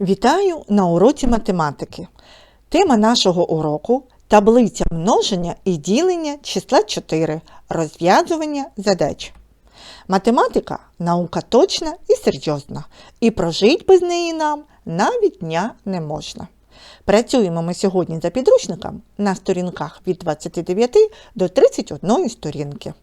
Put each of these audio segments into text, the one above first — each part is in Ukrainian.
Вітаю на уроці математики. Тема нашого уроку таблиця множення і ділення числа 4, розв'язування задач. Математика наука точна і серйозна, і прожить без неї нам навіть дня не можна. Працюємо ми сьогодні за підручником на сторінках від 29 до 31 сторінки.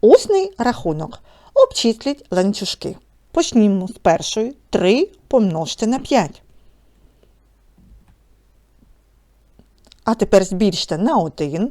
Усний рахунок. Обчисліть ланцюжки. Почнімо з першої 3 помножте на 5. А тепер збільште на 1.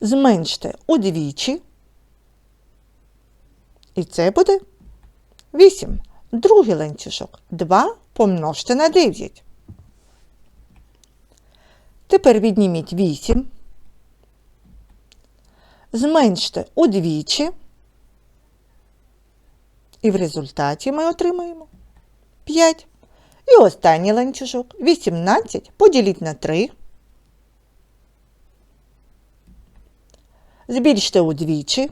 Зменште удвічі. І це буде 8. Другий ланцюжок. 2 помножте на 9. Тепер відніміть 8. Зменште удвічі. І в результаті ми отримаємо 5. І останній ланцюжок 18 поділіть на 3. Збільште удвічі.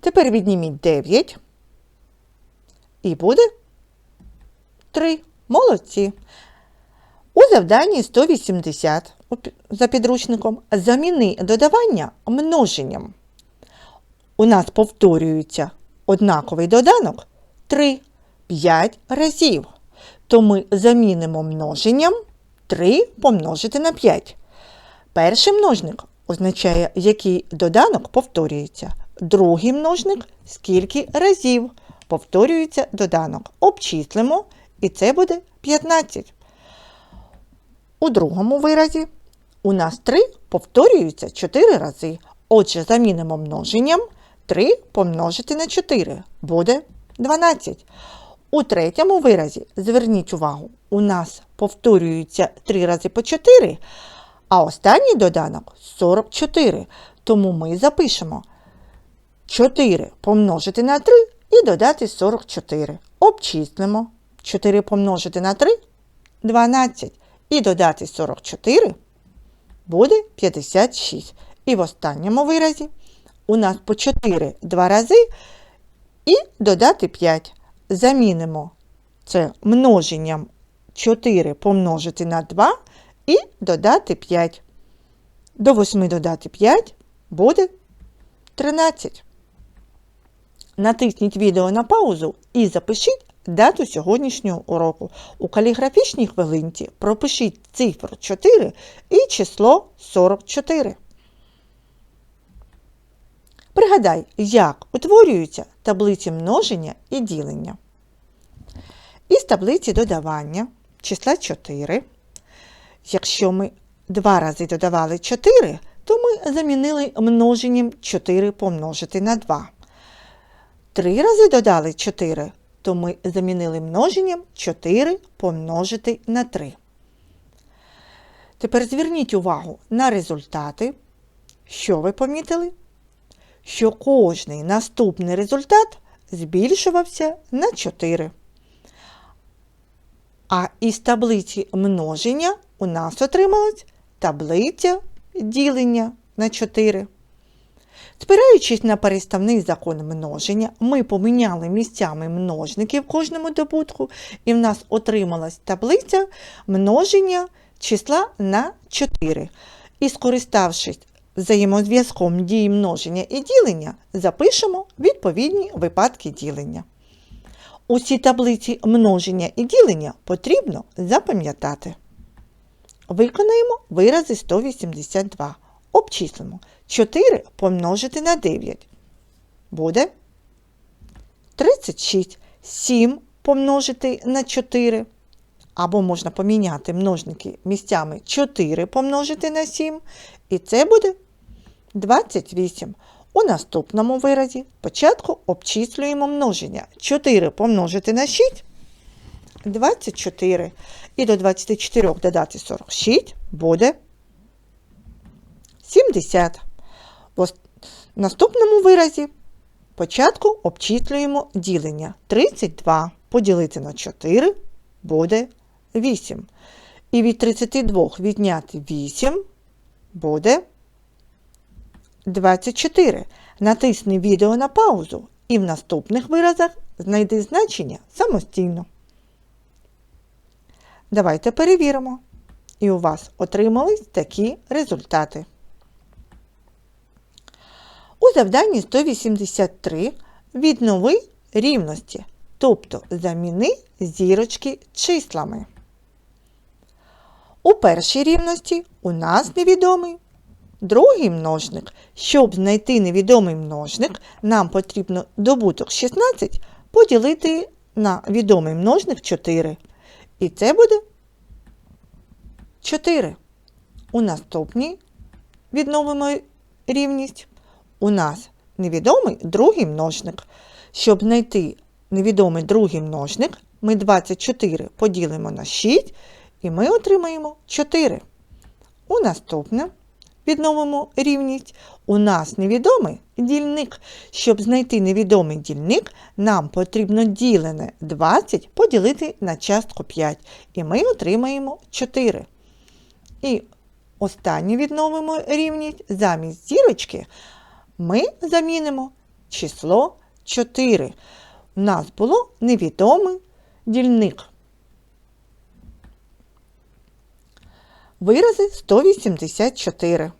Тепер відніміть 9. І буде 3. Молодці. У завданні 180 за підручником заміни додавання множенням. У нас повторюється однаковий доданок 3, 5 разів. То ми замінимо множенням 3 помножити на 5. Перший множник означає, який доданок повторюється. Другий множник скільки разів повторюється доданок. Обчислимо, і це буде 15. У другому виразі у нас 3 повторюються 4 рази. Отже, замінимо множенням 3 помножити на 4 буде 12. У третьому виразі, зверніть увагу, у нас повторюються 3 рази по 4, а останній доданок 44. Тому ми запишемо 4 помножити на 3 і додати 44. Обчислимо 4 помножити на 3 12. І додати 44 буде 56. І в останньому виразі у нас по 4 два рази і додати 5. Замінимо це множенням 4 помножити на 2 і додати 5. До 8 додати 5 буде 13. Натисніть відео на паузу і запишіть дату сьогоднішнього уроку. У каліграфічній хвилинці пропишіть цифру 4 і число 44. Пригадай, як утворюються таблиці множення і ділення. Із таблиці додавання числа 4. Якщо ми два рази додавали 4, то ми замінили множенням 4 помножити на 2. Три рази додали 4, то ми замінили множенням 4 помножити на 3. Тепер зверніть увагу на результати. Що ви помітили? Що кожний наступний результат збільшувався на 4. А із таблиці множення у нас отрималась таблиця ділення на 4. Спираючись на переставний закон множення, ми поміняли місцями множники в кожному добутку, і в нас отрималась таблиця множення числа на 4. І скориставшись взаємозв'язком дії множення і ділення, запишемо відповідні випадки ділення. Усі таблиці множення і ділення потрібно запам'ятати. Виконаємо вирази 182. Обчислимо 4 помножити на 9. Буде 36. 7 помножити на 4. Або можна поміняти множники місцями 4 помножити на 7. І це буде 28. У наступному виразі спочатку обчислюємо множення. 4 помножити на 6 24. І до 24 додати 46 буде 70. В наступному виразі спочатку обчислюємо ділення. 32 поділити на 4 буде 8. І від 32 відняти 8 буде 24. Натисни відео на паузу і в наступних виразах знайди значення самостійно. Давайте перевіримо. І у вас отримались такі результати. У завданні 183 віднови рівності, тобто заміни зірочки числами. У першій рівності у нас невідомий другий множник. Щоб знайти невідомий множник, нам потрібно добуток 16 поділити на відомий множник 4. І це буде 4. У наступній відновимо рівність. У нас невідомий другий множник. Щоб знайти невідомий другий множник, ми 24 поділимо на 6 і ми отримаємо 4. У наступне відновимо рівність. У нас невідомий дільник. Щоб знайти невідомий дільник, нам потрібно ділене 20 поділити на частку 5. І ми отримаємо 4. І останнє відновимо рівність. Замість зірочки ми замінимо число 4. У нас було невідомий дільник. Вирази 184.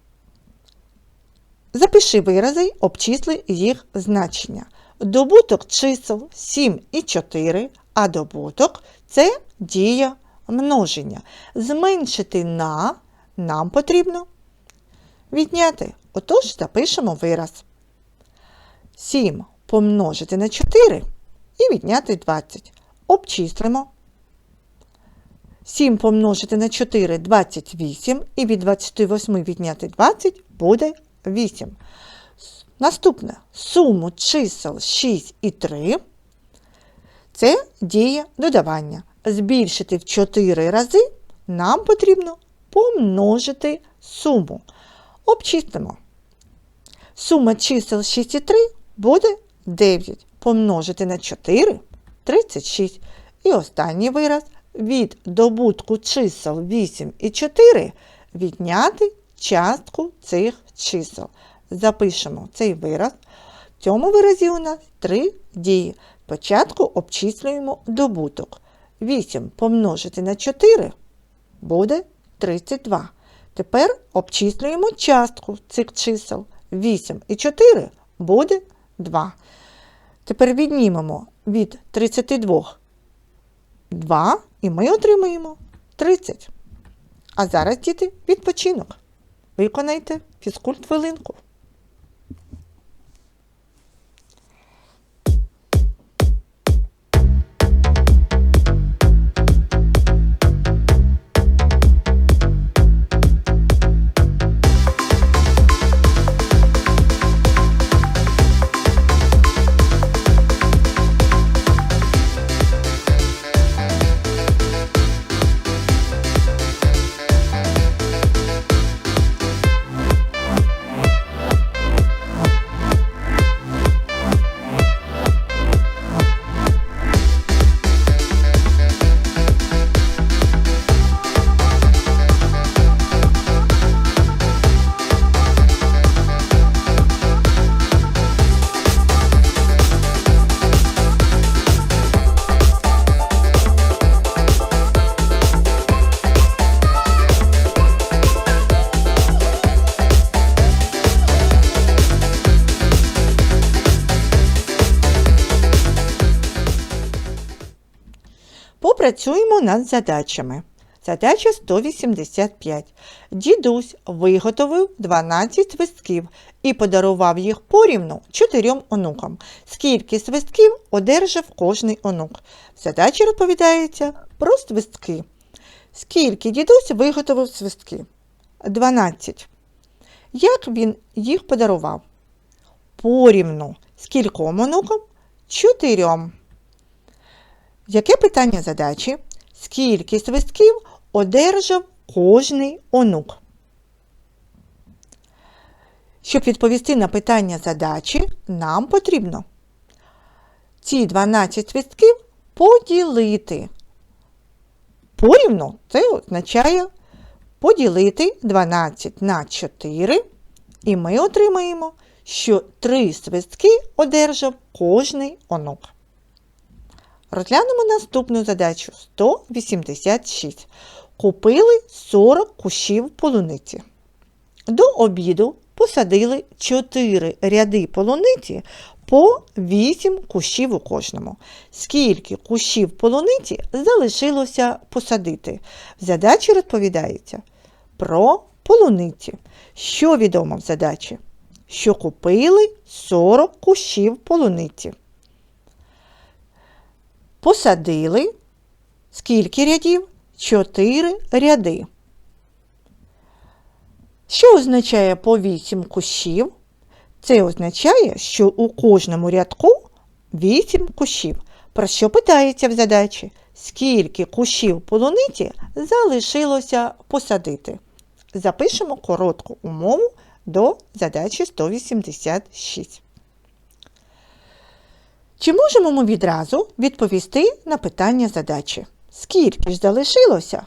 Запиши вирази обчисли їх значення. Добуток чисел 7 і 4, а добуток це дія множення. Зменшити на нам потрібно відняти. Отож запишемо вираз. 7 помножити на 4 і відняти 20. Обчислимо. 7 помножити на 4 28 і від 28 відняти 20 буде 8. Наступне суму чисел 6 і 3. Це дія додавання. Збільшити в 4 рази нам потрібно помножити суму. Обчислимо. Сума чисел 6 і 3 буде 9. Помножити на 4 36. І останній вираз від добутку чисел 8 і 4 відняти частку цих чисел. Запишемо цей вираз. В цьому виразі у нас три дії. Спочатку обчислюємо добуток. 8 помножити на 4 буде 32. Тепер обчислюємо частку цих чисел. 8 і 4 буде 2. Тепер віднімемо від 32 2 і ми отримаємо 30. А зараз, діти, відпочинок. Виконайте фізкульт хвилинку. Попрацюємо над задачами. Задача 185. Дідусь виготовив 12 свистків і подарував їх порівну чотирьом онукам. Скільки свистків одержав кожний онук? В задачі розповідається про свистки. Скільки дідусь виготовив свистків? 12. Як він їх подарував? Порівну. Скільком онукам? Чотирьом. Яке питання задачі? Скільки свистків одержав кожний онук? Щоб відповісти на питання задачі, нам потрібно ці 12 свистків поділити. Порівну це означає поділити 12 на 4, і ми отримаємо що три свистки одержав кожний онук. Розглянемо наступну задачу 186. Купили 40 кущів полуниці. До обіду посадили 4 ряди полуниці по 8 кущів у кожному. Скільки кущів полуниці залишилося посадити? В задачі розповідається про полуниці. Що відомо в задачі? Що купили 40 кущів полуниці. Посадили скільки рядів? 4 ряди. Що означає по 8 кущів? Це означає, що у кожному рядку 8 кущів. Про що питається в задачі? Скільки кущів полуниці залишилося посадити? Запишемо коротку умову до задачі 186. Чи можемо ми відразу відповісти на питання задачі? Скільки ж залишилося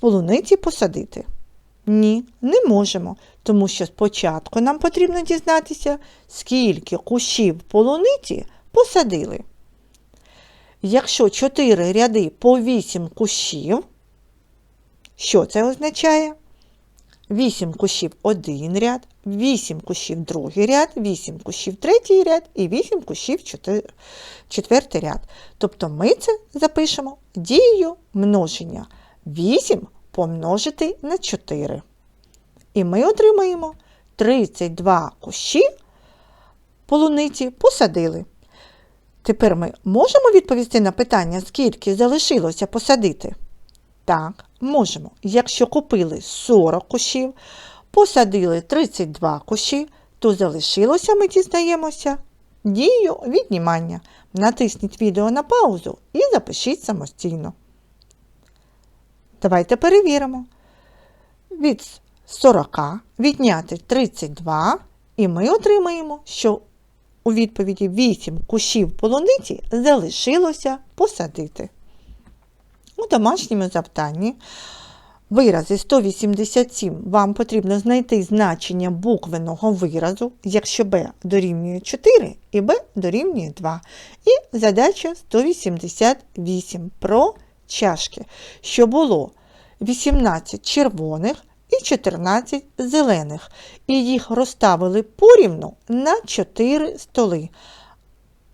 полуниці посадити? Ні, не можемо, тому що спочатку нам потрібно дізнатися, скільки кущів полуниці посадили. Якщо 4 ряди по 8 кущів, що це означає? 8 кущів один ряд, 8 кущів другий ряд, 8 кущів третій ряд і 8 кущів четвертий ряд. Тобто ми це запишемо дією множення. 8 помножити на 4. І ми отримаємо 32 кущі полуниці посадили. Тепер ми можемо відповісти на питання, скільки залишилося посадити? Так, можемо. Якщо купили 40 кущів, посадили 32 кущі, то залишилося, ми дізнаємося, дію віднімання. Натисніть відео на паузу і запишіть самостійно. Давайте перевіримо. Від 40 відняти 32, і ми отримаємо, що у відповіді 8 кущів полуниці залишилося посадити. У домашньому завданні. Вирази 187 вам потрібно знайти значення буквеного виразу, якщо b дорівнює 4 і b дорівнює 2. І задача 188 про чашки, що було? 18 червоних і 14 зелених, і їх розставили порівну на 4 столи.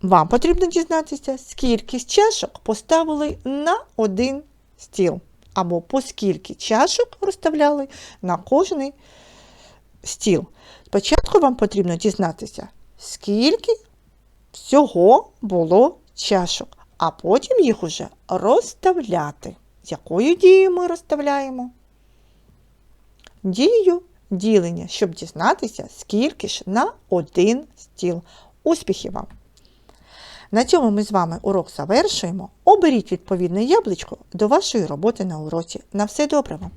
Вам потрібно дізнатися, скільки чашок поставили на один стіл, або по скільки чашок розставляли на кожний стіл. Спочатку вам потрібно дізнатися, скільки всього було чашок, а потім їх уже розставляти. Якою дією ми розставляємо? Дією ділення, щоб дізнатися, скільки ж на один стіл. Успіхів вам! На цьому ми з вами урок завершуємо. Оберіть відповідне яблучко до вашої роботи на уроці. На все добре вам!